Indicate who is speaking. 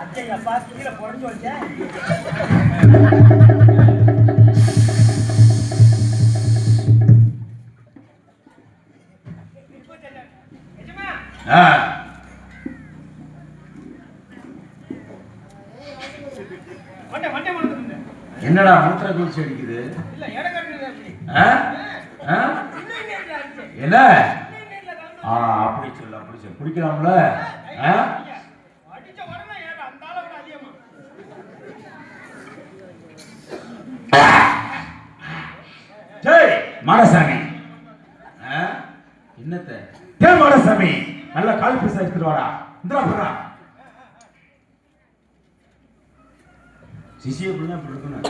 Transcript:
Speaker 1: அச்சையப்பா கீழே பொறிஞ்சு வச்சேன்
Speaker 2: என்னடா மூத்திர குளிச்சு அடிக்குது என்ன? ஆ அப்படி சொல்லு அப்படி சொல்லு. பிடிக்கிறாங்கள ஆ? மாடசாமி. ஆ? என்னத்த? டே மாடசாமி நல்ல கால் பீஸ் எடுத்துட்டு வாடா. இந்தா போடா. சிசிய இப்படி இருக்கணும்